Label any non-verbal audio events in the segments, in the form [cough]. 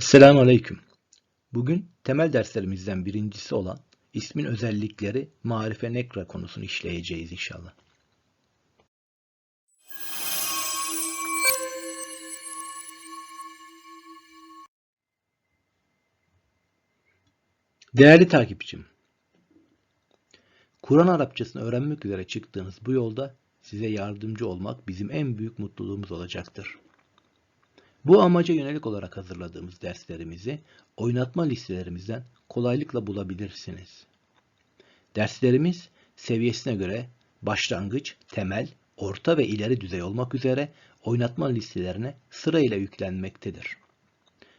Selamun Aleyküm. Bugün temel derslerimizden birincisi olan ismin özellikleri marife nekra konusunu işleyeceğiz inşallah. Değerli takipçim, Kur'an Arapçasını öğrenmek üzere çıktığınız bu yolda size yardımcı olmak bizim en büyük mutluluğumuz olacaktır. Bu amaca yönelik olarak hazırladığımız derslerimizi oynatma listelerimizden kolaylıkla bulabilirsiniz. Derslerimiz seviyesine göre başlangıç, temel, orta ve ileri düzey olmak üzere oynatma listelerine sırayla yüklenmektedir.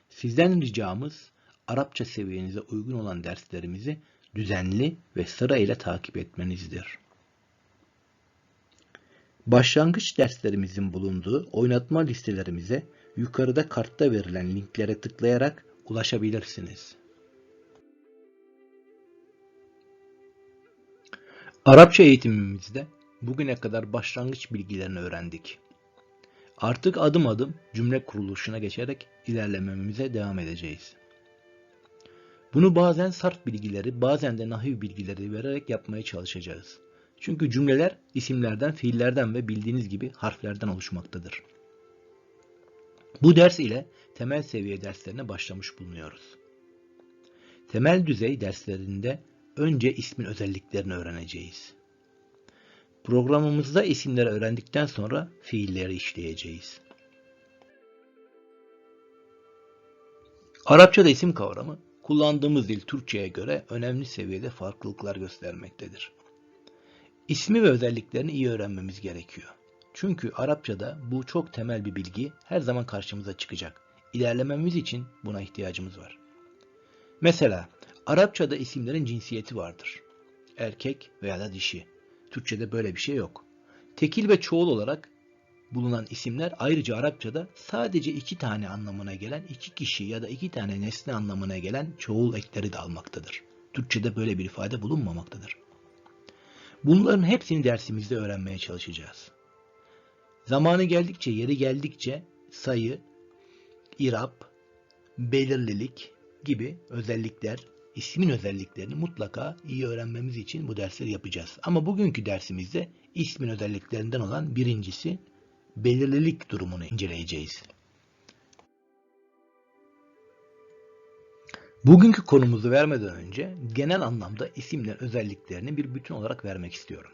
Sizden ricamız Arapça seviyenize uygun olan derslerimizi düzenli ve sırayla takip etmenizdir. Başlangıç derslerimizin bulunduğu oynatma listelerimize yukarıda kartta verilen linklere tıklayarak ulaşabilirsiniz. Arapça eğitimimizde bugüne kadar başlangıç bilgilerini öğrendik. Artık adım adım cümle kuruluşuna geçerek ilerlememize devam edeceğiz. Bunu bazen sarf bilgileri, bazen de nahiv bilgileri vererek yapmaya çalışacağız. Çünkü cümleler isimlerden, fiillerden ve bildiğiniz gibi harflerden oluşmaktadır. Bu ders ile temel seviye derslerine başlamış bulunuyoruz. Temel düzey derslerinde önce ismin özelliklerini öğreneceğiz. Programımızda isimleri öğrendikten sonra fiilleri işleyeceğiz. Arapçada isim kavramı kullandığımız dil Türkçe'ye göre önemli seviyede farklılıklar göstermektedir. İsmi ve özelliklerini iyi öğrenmemiz gerekiyor. Çünkü Arapçada bu çok temel bir bilgi her zaman karşımıza çıkacak. İlerlememiz için buna ihtiyacımız var. Mesela Arapçada isimlerin cinsiyeti vardır. Erkek veya da dişi. Türkçede böyle bir şey yok. Tekil ve çoğul olarak bulunan isimler ayrıca Arapçada sadece iki tane anlamına gelen iki kişi ya da iki tane nesne anlamına gelen çoğul ekleri de almaktadır. Türkçede böyle bir ifade bulunmamaktadır. Bunların hepsini dersimizde öğrenmeye çalışacağız. Zamanı geldikçe, yeri geldikçe sayı, irap, belirlilik gibi özellikler, ismin özelliklerini mutlaka iyi öğrenmemiz için bu dersleri yapacağız. Ama bugünkü dersimizde ismin özelliklerinden olan birincisi belirlilik durumunu inceleyeceğiz. Bugünkü konumuzu vermeden önce genel anlamda isimlerin özelliklerini bir bütün olarak vermek istiyorum.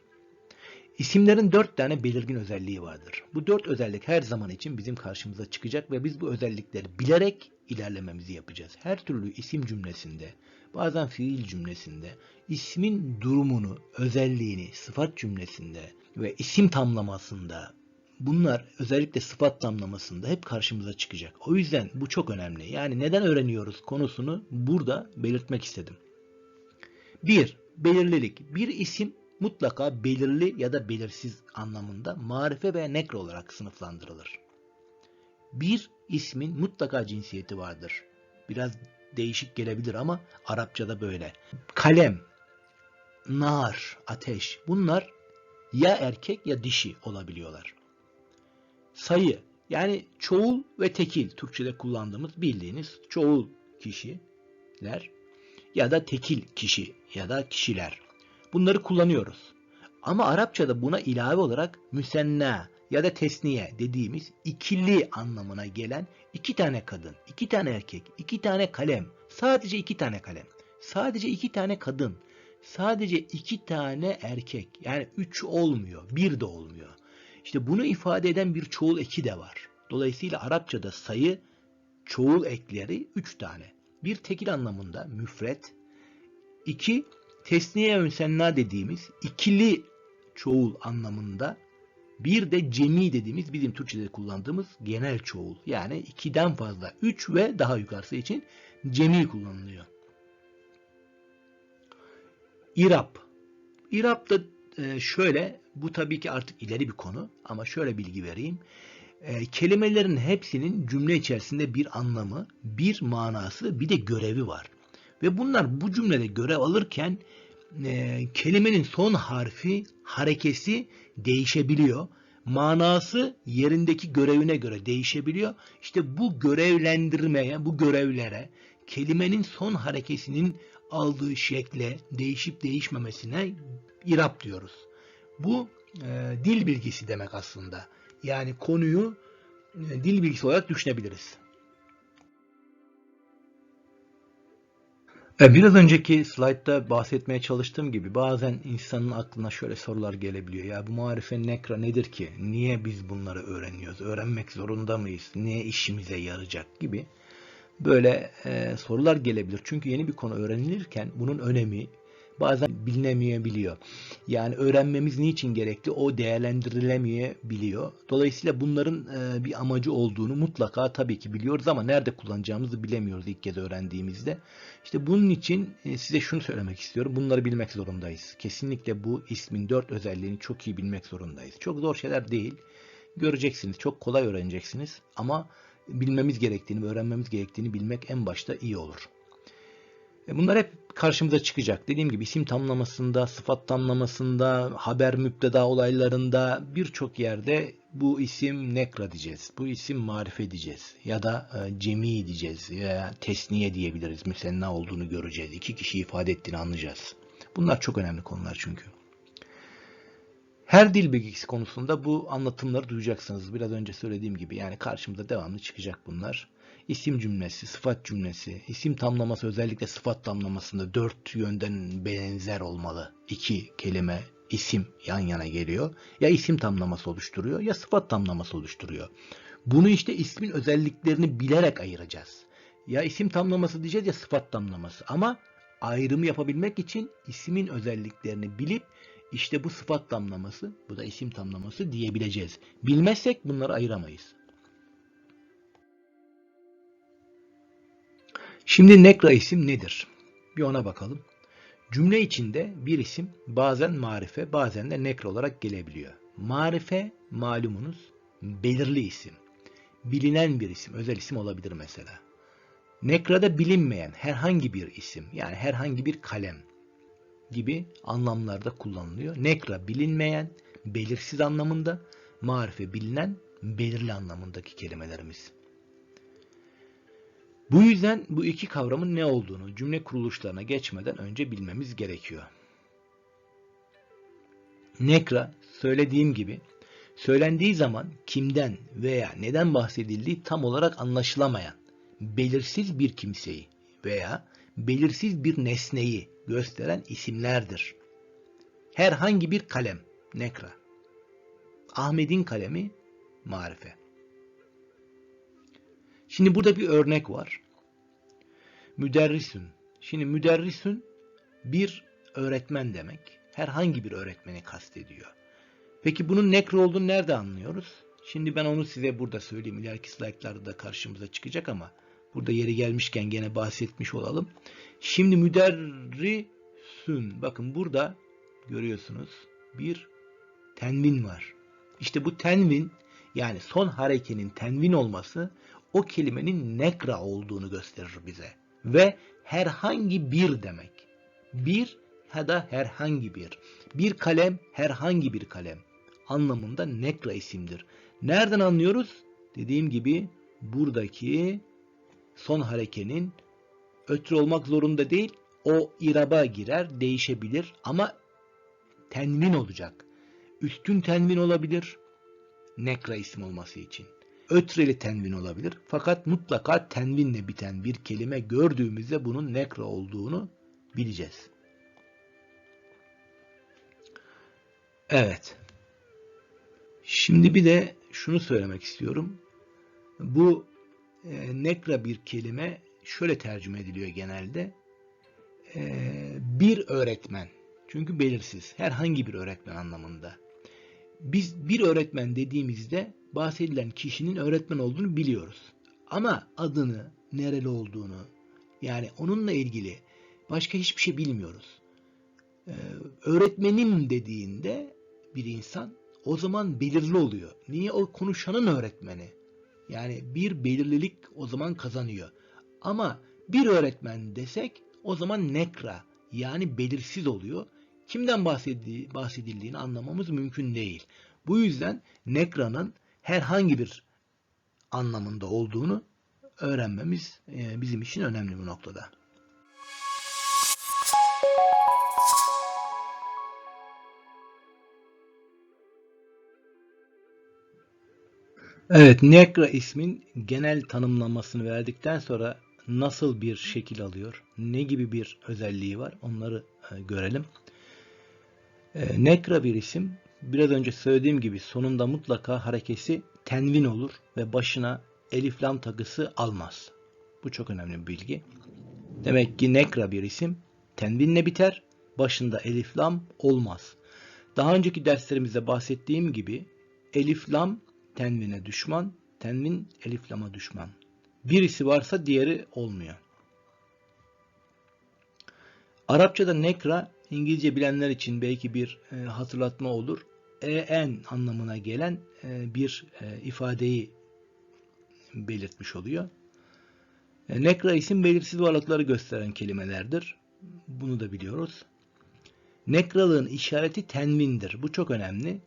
İsimlerin dört tane belirgin özelliği vardır. Bu dört özellik her zaman için bizim karşımıza çıkacak ve biz bu özellikleri bilerek ilerlememizi yapacağız. Her türlü isim cümlesinde, bazen fiil cümlesinde, ismin durumunu, özelliğini, sıfat cümlesinde ve isim tamlamasında, bunlar özellikle sıfat tamlamasında hep karşımıza çıkacak. O yüzden bu çok önemli. Yani neden öğreniyoruz konusunu burada belirtmek istedim. 1. Belirlilik. Bir isim mutlaka belirli ya da belirsiz anlamında marife veya nekre olarak sınıflandırılır. Bir ismin mutlaka cinsiyeti vardır. Biraz değişik gelebilir ama Arapçada böyle. Kalem, nar, ateş bunlar ya erkek ya dişi olabiliyorlar. Sayı yani çoğul ve tekil Türkçe'de kullandığımız bildiğiniz çoğul kişiler ya da tekil kişi ya da kişiler. Bunları kullanıyoruz. Ama Arapçada buna ilave olarak müsenna ya da tesniye dediğimiz ikili anlamına gelen iki tane kadın, iki tane erkek, iki tane kalem, sadece iki tane kalem, sadece iki tane kadın, sadece iki tane erkek. Yani üç olmuyor, bir de olmuyor. İşte bunu ifade eden bir çoğul eki de var. Dolayısıyla Arapçada sayı çoğul ekleri üç tane. Bir tekil anlamında müfret, iki tesniye müsenna dediğimiz ikili çoğul anlamında bir de cemi dediğimiz bizim Türkçe'de kullandığımız genel çoğul. Yani ikiden fazla, üç ve daha yukarısı için cemi kullanılıyor. İrap. İrap da e, şöyle, bu tabii ki artık ileri bir konu ama şöyle bilgi vereyim. E, kelimelerin hepsinin cümle içerisinde bir anlamı, bir manası, bir de görevi var. Ve bunlar bu cümlede görev alırken e, kelimenin son harfi, harekesi değişebiliyor. manası yerindeki görevine göre değişebiliyor. İşte bu görevlendirmeye, bu görevlere kelimenin son harekesinin aldığı şekle değişip değişmemesine irap diyoruz. Bu e, dil bilgisi demek aslında. Yani konuyu e, dil bilgisi olarak düşünebiliriz. Biraz önceki slaytta bahsetmeye çalıştığım gibi bazen insanın aklına şöyle sorular gelebiliyor. Ya bu marife nekra nedir ki? Niye biz bunları öğreniyoruz? Öğrenmek zorunda mıyız? Niye işimize yarayacak gibi böyle e, sorular gelebilir. Çünkü yeni bir konu öğrenilirken bunun önemi bazen bilinemeyebiliyor. Yani öğrenmemiz niçin gerekli o değerlendirilemeyebiliyor. Dolayısıyla bunların e, bir amacı olduğunu mutlaka tabii ki biliyoruz ama nerede kullanacağımızı bilemiyoruz ilk kez öğrendiğimizde. İşte bunun için e, size şunu söylemek istiyorum. Bunları bilmek zorundayız. Kesinlikle bu ismin dört özelliğini çok iyi bilmek zorundayız. Çok zor şeyler değil. Göreceksiniz. Çok kolay öğreneceksiniz. Ama bilmemiz gerektiğini öğrenmemiz gerektiğini bilmek en başta iyi olur. E, Bunlar hep karşımıza çıkacak. Dediğim gibi isim tamlamasında, sıfat tamlamasında, haber müpteda olaylarında birçok yerde bu isim nekra diyeceğiz. Bu isim marife diyeceğiz. Ya da e, cemi diyeceğiz. Ya tesniye diyebiliriz. Müsenna olduğunu göreceğiz. İki kişi ifade ettiğini anlayacağız. Bunlar çok önemli konular çünkü. Her dil bilgisi konusunda bu anlatımları duyacaksınız. Biraz önce söylediğim gibi yani karşımıza devamlı çıkacak bunlar. İsim cümlesi, sıfat cümlesi, isim tamlaması özellikle sıfat tamlamasında dört yönden benzer olmalı. İki kelime isim yan yana geliyor. Ya isim tamlaması oluşturuyor ya sıfat tamlaması oluşturuyor. Bunu işte ismin özelliklerini bilerek ayıracağız. Ya isim tamlaması diyeceğiz ya sıfat tamlaması. Ama ayrımı yapabilmek için ismin özelliklerini bilip işte bu sıfat tamlaması, bu da isim tamlaması diyebileceğiz. Bilmezsek bunları ayıramayız. Şimdi nekra isim nedir? Bir ona bakalım. Cümle içinde bir isim bazen marife bazen de nekra olarak gelebiliyor. Marife malumunuz belirli isim. Bilinen bir isim, özel isim olabilir mesela. Nekrada bilinmeyen herhangi bir isim yani herhangi bir kalem gibi anlamlarda kullanılıyor. Nekra bilinmeyen, belirsiz anlamında, marife bilinen, belirli anlamındaki kelimelerimiz. Bu yüzden bu iki kavramın ne olduğunu cümle kuruluşlarına geçmeden önce bilmemiz gerekiyor. Nekra, söylediğim gibi, söylendiği zaman kimden veya neden bahsedildiği tam olarak anlaşılamayan, belirsiz bir kimseyi veya belirsiz bir nesneyi gösteren isimlerdir. Herhangi bir kalem, nekra. Ahmet'in kalemi, marife. Şimdi burada bir örnek var. Müderrisün. Şimdi müderrisün bir öğretmen demek. Herhangi bir öğretmeni kastediyor. Peki bunun nekro olduğunu nerede anlıyoruz? Şimdi ben onu size burada söyleyeyim. İleriki slaytlarda da karşımıza çıkacak ama burada yeri gelmişken gene bahsetmiş olalım. Şimdi müderrisün. Bakın burada görüyorsunuz bir tenvin var. İşte bu tenvin yani son harekenin tenvin olması o kelimenin nekra olduğunu gösterir bize. Ve herhangi bir demek. Bir ya da herhangi bir. Bir kalem herhangi bir kalem anlamında nekra isimdir. Nereden anlıyoruz? Dediğim gibi buradaki son harekenin ötürü olmak zorunda değil. O iraba girer, değişebilir ama tenvin olacak. Üstün tenvin olabilir. Nekra isim olması için ötreli tenvin olabilir. Fakat mutlaka tenvinle biten bir kelime gördüğümüzde bunun nekra olduğunu bileceğiz. Evet. Şimdi bir de şunu söylemek istiyorum. Bu e, nekra bir kelime şöyle tercüme ediliyor genelde. E, bir öğretmen. Çünkü belirsiz. Herhangi bir öğretmen anlamında. Biz bir öğretmen dediğimizde bahsedilen kişinin öğretmen olduğunu biliyoruz. Ama adını, nereli olduğunu, yani onunla ilgili başka hiçbir şey bilmiyoruz. Ee, öğretmenim dediğinde bir insan o zaman belirli oluyor. Niye? O konuşanın öğretmeni. Yani bir belirlilik o zaman kazanıyor. Ama bir öğretmen desek o zaman nekra yani belirsiz oluyor. Kimden bahsedildiğini anlamamız mümkün değil. Bu yüzden nekra'nın herhangi bir anlamında olduğunu öğrenmemiz e, bizim için önemli bu noktada. Evet, Nekra ismin genel tanımlamasını verdikten sonra nasıl bir şekil alıyor, ne gibi bir özelliği var onları e, görelim. E, Nekra bir isim, biraz önce söylediğim gibi sonunda mutlaka harekesi tenvin olur ve başına elif lam takısı almaz. Bu çok önemli bir bilgi. Demek ki Nekra bir isim tenvinle biter, başında elif lam olmaz. Daha önceki derslerimizde bahsettiğim gibi elif lam tenvine düşman, tenvin elif lama düşman. Birisi varsa diğeri olmuyor. Arapçada nekra İngilizce bilenler için belki bir e, hatırlatma olur. En anlamına gelen e, bir e, ifadeyi belirtmiş oluyor. E, nekra isim belirsiz varlıkları gösteren kelimelerdir. Bunu da biliyoruz. Nekralığın işareti tenvindir. Bu çok önemli.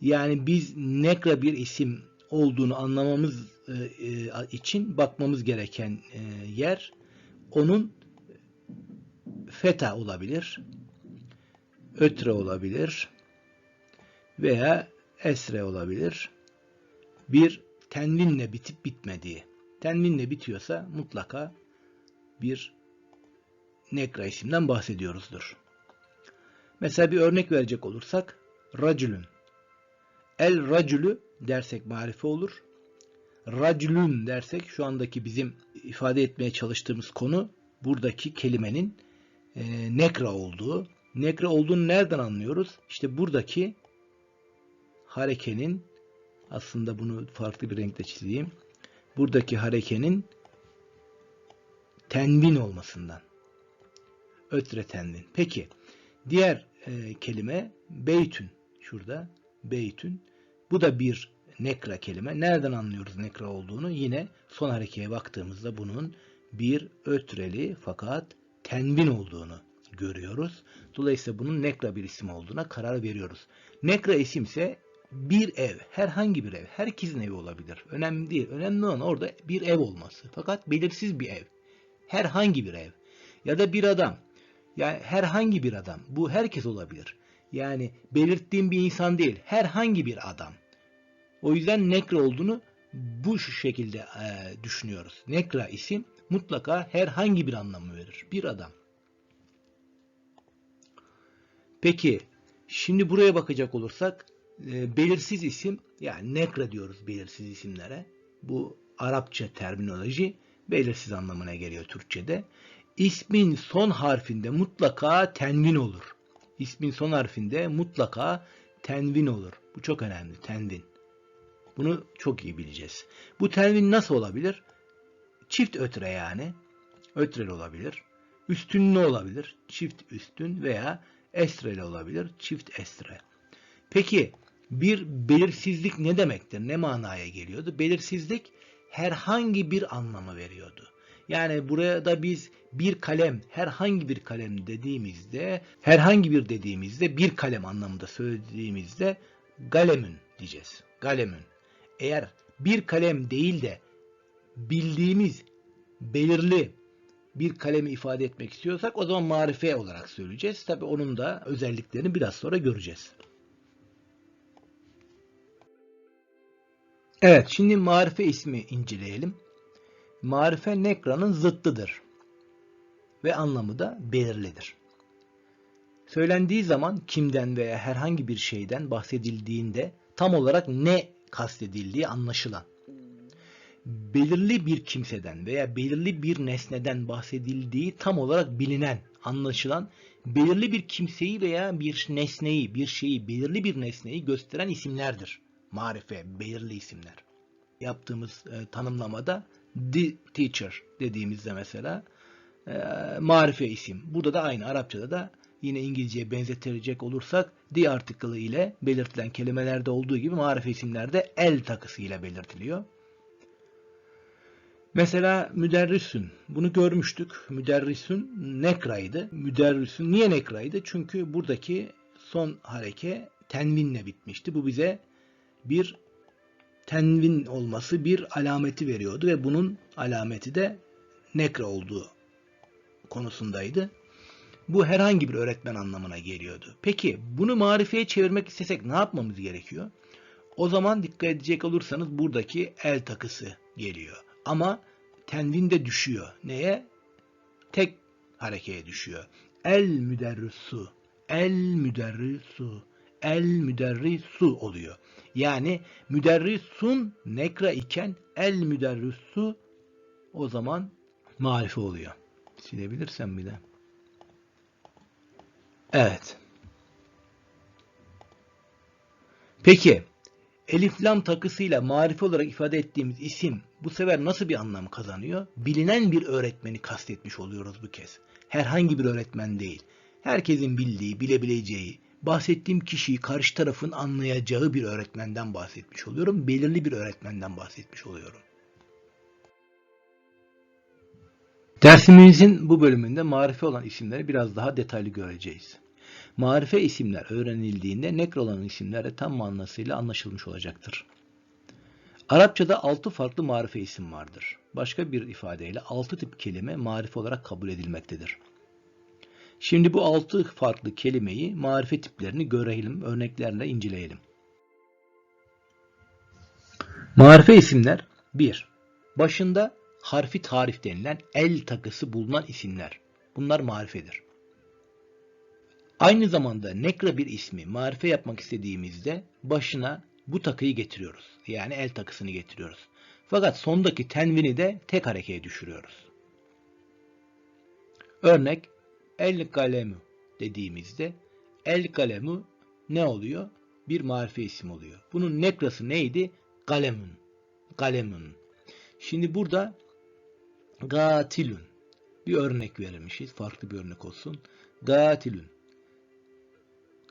Yani biz nekra bir isim olduğunu anlamamız e, e, için bakmamız gereken e, yer onun feta olabilir, ötre olabilir veya esre olabilir. Bir tenvinle bitip bitmediği. Tenvinle bitiyorsa mutlaka bir nekra isimden bahsediyoruzdur. Mesela bir örnek verecek olursak racülün El racülü dersek marife olur. Racülün dersek şu andaki bizim ifade etmeye çalıştığımız konu buradaki kelimenin e, nekra olduğu. Nekra olduğunu nereden anlıyoruz? İşte buradaki harekenin aslında bunu farklı bir renkle çizeyim. Buradaki harekenin tenvin olmasından. Ötre tenvin. Peki diğer e, kelime beytün. Şurada beytün. Bu da bir nekra kelime. Nereden anlıyoruz nekra olduğunu? Yine son harekeye baktığımızda bunun bir ötreli fakat tenvin olduğunu görüyoruz. Dolayısıyla bunun nekra bir isim olduğuna karar veriyoruz. Nekra isimse bir ev, herhangi bir ev, herkesin evi olabilir. Önemli değil. Önemli olan orada bir ev olması. Fakat belirsiz bir ev. Herhangi bir ev. Ya da bir adam. Yani herhangi bir adam. Bu herkes olabilir. Yani belirttiğim bir insan değil. Herhangi bir adam. O yüzden nekra olduğunu bu şekilde e, düşünüyoruz. Nekra isim mutlaka herhangi bir anlamı verir. Bir adam. Peki şimdi buraya bakacak olursak e, belirsiz isim yani nekra diyoruz belirsiz isimlere. Bu Arapça terminoloji belirsiz anlamına geliyor Türkçe'de. İsmin son harfinde mutlaka tenvin olur. İsmin son harfinde mutlaka tenvin olur. Bu çok önemli. Tenvin. Bunu çok iyi bileceğiz. Bu tenvin nasıl olabilir? Çift ötre yani. Ötreli olabilir. Üstünlü olabilir. Çift üstün veya estreli olabilir. Çift estre. Peki bir belirsizlik ne demektir? Ne manaya geliyordu? Belirsizlik herhangi bir anlamı veriyordu. Yani buraya da biz bir kalem, herhangi bir kalem dediğimizde, herhangi bir dediğimizde bir kalem anlamında söylediğimizde galemün diyeceğiz. Galemün. Eğer bir kalem değil de bildiğimiz belirli bir kalemi ifade etmek istiyorsak o zaman marife olarak söyleyeceğiz. Tabi onun da özelliklerini biraz sonra göreceğiz. Evet şimdi marife ismi inceleyelim. Marife nekranın zıttıdır ve anlamı da belirlidir. Söylendiği zaman kimden veya herhangi bir şeyden bahsedildiğinde tam olarak ne kastedildiği anlaşılan. Belirli bir kimseden veya belirli bir nesneden bahsedildiği tam olarak bilinen, anlaşılan, belirli bir kimseyi veya bir nesneyi, bir şeyi, belirli bir nesneyi gösteren isimlerdir. Marife, belirli isimler. Yaptığımız e, tanımlamada the teacher dediğimizde mesela e, marife isim. Burada da aynı Arapçada da yine İngilizceye benzetilecek olursak the article ile belirtilen kelimelerde olduğu gibi marife isimlerde el takısı ile belirtiliyor. Mesela müderrisün. Bunu görmüştük. Müderrisün nekraydı. Müderrisün niye nekraydı? Çünkü buradaki son hareke tenvinle bitmişti. Bu bize bir tenvin olması bir alameti veriyordu ve bunun alameti de nekra olduğu konusundaydı. Bu herhangi bir öğretmen anlamına geliyordu. Peki bunu marifeye çevirmek istesek ne yapmamız gerekiyor? O zaman dikkat edecek olursanız buradaki el takısı geliyor. Ama tenvin de düşüyor. Neye? Tek harekeye düşüyor. El müderrisu, el müderrisu, el müderrisu oluyor. Yani müderrisun nekra iken el müderrisu o zaman marife oluyor. Silebilirsem bir de. Evet. Peki elif lam takısıyla marife olarak ifade ettiğimiz isim bu sefer nasıl bir anlam kazanıyor? Bilinen bir öğretmeni kastetmiş oluyoruz bu kez. Herhangi bir öğretmen değil. Herkesin bildiği, bilebileceği, bahsettiğim kişiyi karşı tarafın anlayacağı bir öğretmenden bahsetmiş oluyorum. Belirli bir öğretmenden bahsetmiş oluyorum. Dersimizin bu bölümünde marife olan isimleri biraz daha detaylı göreceğiz. Marife isimler öğrenildiğinde nekr olan isimler de tam manasıyla anlaşılmış olacaktır. Arapçada 6 farklı marife isim vardır. Başka bir ifadeyle 6 tip kelime marife olarak kabul edilmektedir. Şimdi bu 6 farklı kelimeyi marife tiplerini görelim, örneklerle inceleyelim. Marife isimler 1. Başında harfi tarif denilen el takısı bulunan isimler. Bunlar marifedir. Aynı zamanda nekra bir ismi marife yapmak istediğimizde başına bu takıyı getiriyoruz. Yani el takısını getiriyoruz. Fakat sondaki tenvini de tek harekeye düşürüyoruz. Örnek el kalemu dediğimizde el kalemu ne oluyor? Bir marife isim oluyor. Bunun nekrası neydi? Galemun. Galemun. Şimdi burada gatilun bir örnek vermişiz. Farklı bir örnek olsun. Gatilun.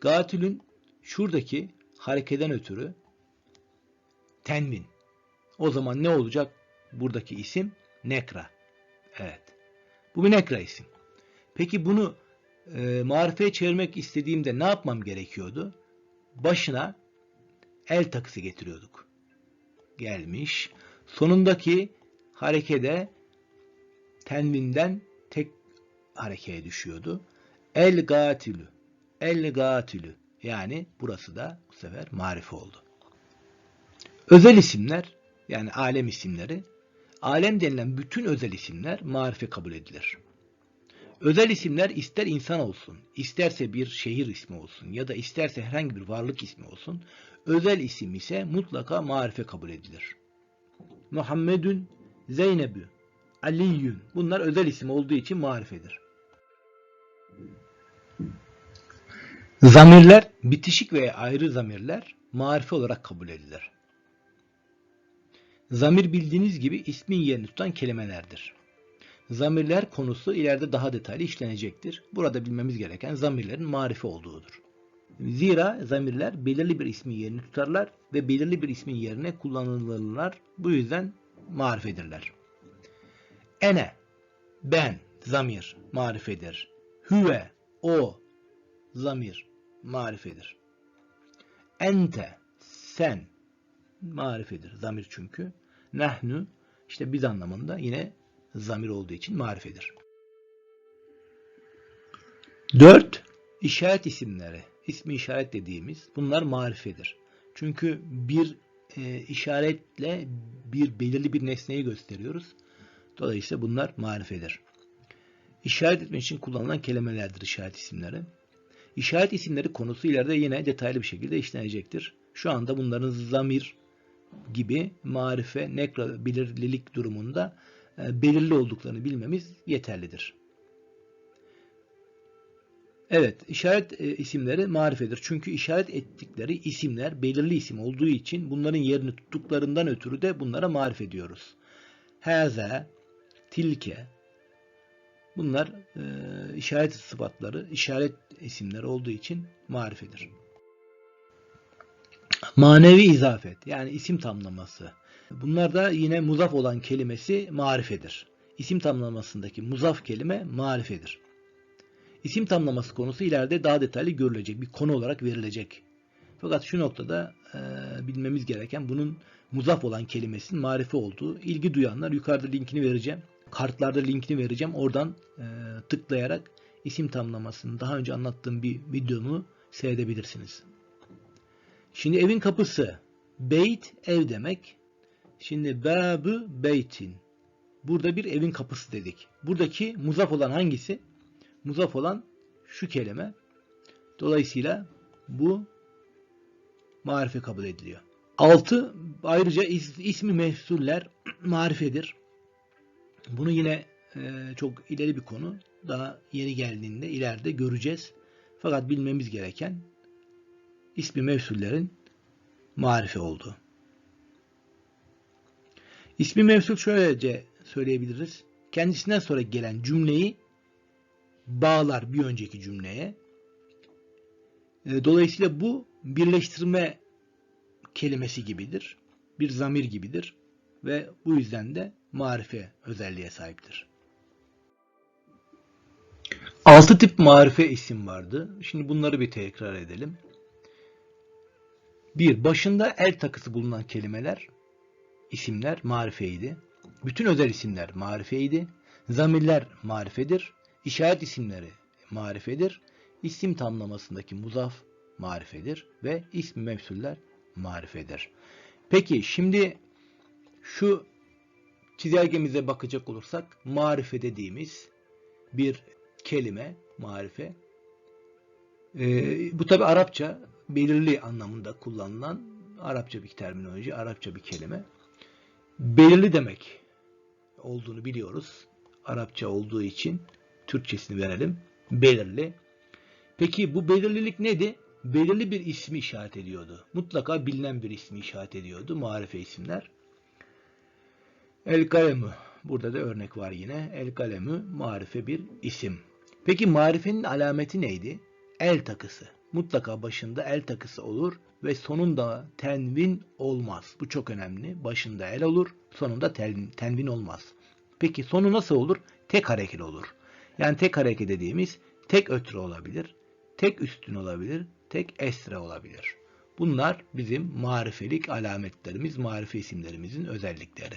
Gatilun şuradaki harekeden ötürü tenvin. O zaman ne olacak? Buradaki isim nekra. Evet. Bu bir nekra isim. Peki bunu e, marifeye çevirmek istediğimde ne yapmam gerekiyordu? Başına el takısı getiriyorduk. Gelmiş. Sonundaki harekede tenvinden tek harekeye düşüyordu. El gatilü. El gatilü. Yani burası da bu sefer marife oldu. Özel isimler yani alem isimleri alem denilen bütün özel isimler marife kabul edilir. Özel isimler ister insan olsun, isterse bir şehir ismi olsun ya da isterse herhangi bir varlık ismi olsun, özel isim ise mutlaka marife kabul edilir. Muhammedun, Zeynebü, Aliyyün. Bunlar özel isim olduğu için marifedir. Zamirler, bitişik veya ayrı zamirler marife olarak kabul edilir. Zamir bildiğiniz gibi ismin yerini tutan kelimelerdir. Zamirler konusu ileride daha detaylı işlenecektir. Burada bilmemiz gereken zamirlerin marife olduğudur. Zira zamirler belirli bir ismin yerini tutarlar ve belirli bir ismin yerine kullanılırlar. Bu yüzden marifedirler. Ene, ben, zamir, marifedir. Hüve, o, zamir, marifedir. Ente, sen, marifedir. Zamir çünkü. Nahnu, işte biz anlamında yine zamir olduğu için marifedir. 4. İşaret isimleri. İsmi işaret dediğimiz bunlar marifedir. Çünkü bir e, işaretle bir belirli bir nesneyi gösteriyoruz. Dolayısıyla bunlar marifedir. İşaret etmek için kullanılan kelimelerdir işaret isimleri. İşaret isimleri konusu ileride yine detaylı bir şekilde işlenecektir. Şu anda bunların zamir gibi marife, nekra belirlilik durumunda belirli olduklarını bilmemiz yeterlidir. Evet, işaret e, isimleri marifedir. Çünkü işaret ettikleri isimler belirli isim olduğu için bunların yerini tuttuklarından ötürü de bunlara marif ediyoruz. Haza, tilke, bunlar e, işaret sıfatları, işaret isimleri olduğu için marifedir. Manevi izafet, yani isim tamlaması. Bunlar da yine muzaf olan kelimesi marifedir. İsim tamlamasındaki muzaf kelime marifedir. İsim tamlaması konusu ileride daha detaylı görülecek bir konu olarak verilecek. Fakat şu noktada e, bilmemiz gereken bunun muzaf olan kelimesinin marife olduğu. İlgi duyanlar yukarıda linkini vereceğim. Kartlarda linkini vereceğim. Oradan e, tıklayarak isim tamlamasını daha önce anlattığım bir videomu seyredebilirsiniz. Şimdi evin kapısı. Beyt ev demek. Şimdi babı beytin. Burada bir evin kapısı dedik. Buradaki muzaf olan hangisi? Muzaf olan şu kelime. Dolayısıyla bu marife kabul ediliyor. 6. Ayrıca is, ismi mefsuller [clears throat] marifedir. Bunu yine e, çok ileri bir konu. Daha yeni geldiğinde ileride göreceğiz. Fakat bilmemiz gereken ismi mevsullerin marife olduğu. İsmi mevsul şöylece söyleyebiliriz. Kendisinden sonra gelen cümleyi bağlar bir önceki cümleye. E, Dolayısıyla bu birleştirme kelimesi gibidir. Bir zamir gibidir. Ve bu yüzden de marife özelliğe sahiptir. Altı tip marife isim vardı. Şimdi bunları bir tekrar edelim. Bir, başında el takısı bulunan kelimeler, isimler marifeydi. Bütün özel isimler marifeydi. Zamirler marifedir. İşaret isimleri marifedir. İsim tamlamasındaki muzaf marifedir ve ismi mevsuller marifedir. Peki şimdi şu çizelgemize bakacak olursak marife dediğimiz bir kelime marife. Ee, bu tabi Arapça belirli anlamında kullanılan Arapça bir terminoloji, Arapça bir kelime. Belirli demek olduğunu biliyoruz. Arapça olduğu için Türkçesini verelim. Belirli. Peki bu belirlilik neydi? Belirli bir ismi işaret ediyordu. Mutlaka bilinen bir ismi işaret ediyordu. Marife isimler. El kalemü. Burada da örnek var yine. El kalemü marife bir isim. Peki marifenin alameti neydi? El takısı. Mutlaka başında el takısı olur ve sonunda tenvin olmaz. Bu çok önemli. Başında el olur, sonunda ten, tenvin olmaz. Peki sonu nasıl olur? Tek hareket olur. Yani tek hareket dediğimiz tek ötürü olabilir, tek üstün olabilir, tek esre olabilir. Bunlar bizim marifelik alametlerimiz, marife isimlerimizin özellikleri.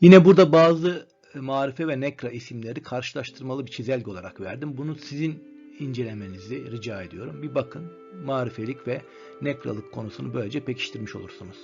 Yine burada bazı marife ve nekra isimleri karşılaştırmalı bir çizelge olarak verdim. Bunu sizin incelemenizi rica ediyorum. Bir bakın marifelik ve nekralık konusunu böylece pekiştirmiş olursunuz.